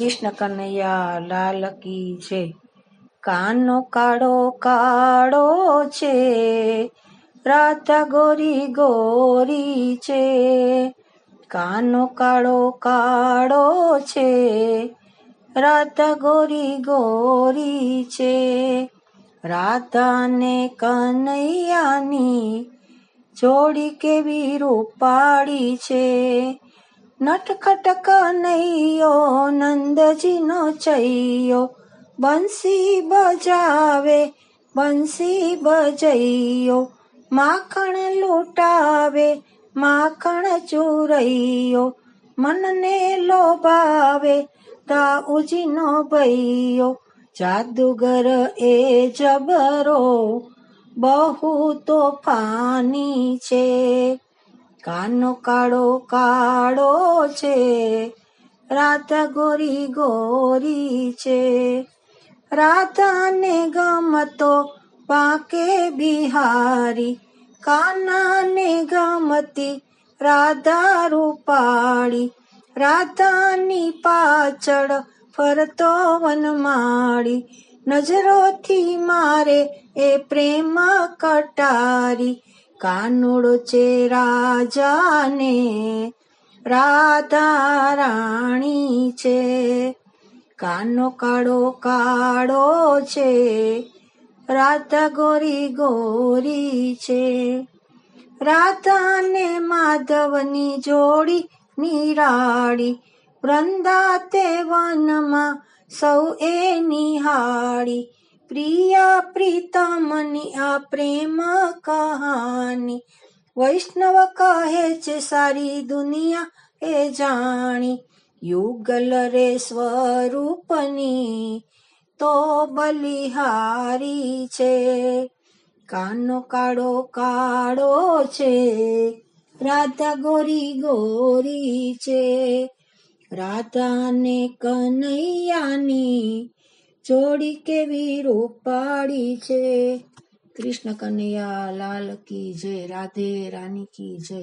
કૃષ્ણ કનૈયા, લાલ કી જય. કાનો કાળો કાળો છે, રાધા ગોરી ગોરી છે. કાનો કાળો કાળો છે, રાધા ગોરી ગોરી છે. રાધાને કનૈયાની જોડી કેવી રૂપાળી છે. નટખટ કનૈયો નંદજીનો ચૈયો, બંસી બજાવે, બંસી બજૈયો, માખણ લૂંટાવે, માખણ ચૂરૈયો, મનને લોભાવે, દાઉજીનો ભૈયો, જાદુગર એ જબરો, બહુ તોફાની છે. કાનો કાળો કાળો છે રાધા ગોરી ગોરી છે. રાધાને ગમતો પાકે બિહારી, કાનાને ગમતી રાધા રૂપાળી. રાધાની પાછળ ફરતો વનમાળી, નજરોથી મારે એ પ્રેમ કટારી. કાનુડો છે રાજાને રાધા રાણી છે. કાનો કાળો કાળો છે, રાધા ગોરી ગોરી છે. રાધાને માધવની જોડી નિરાળી વૃંદા તે વનમાં સૌ એ નિહાળી. પ્રિયા પ્રીતમની આ પ્રેમ કહાની. વૈષ્ણવ કહે છે, સારી દુનિયા એ જાણી. યુગલ રે સ્વરૂપની તો બલિહારી છે. કાનો કાળો કાળો છે. રાધા ગોરી ગોરી છે. રાધા ને કનૈયાની જોડી કેવી રૂપાળી છે. કૃષ્ણ કનૈયા લાલ કી જય રાધે રાની કી જય.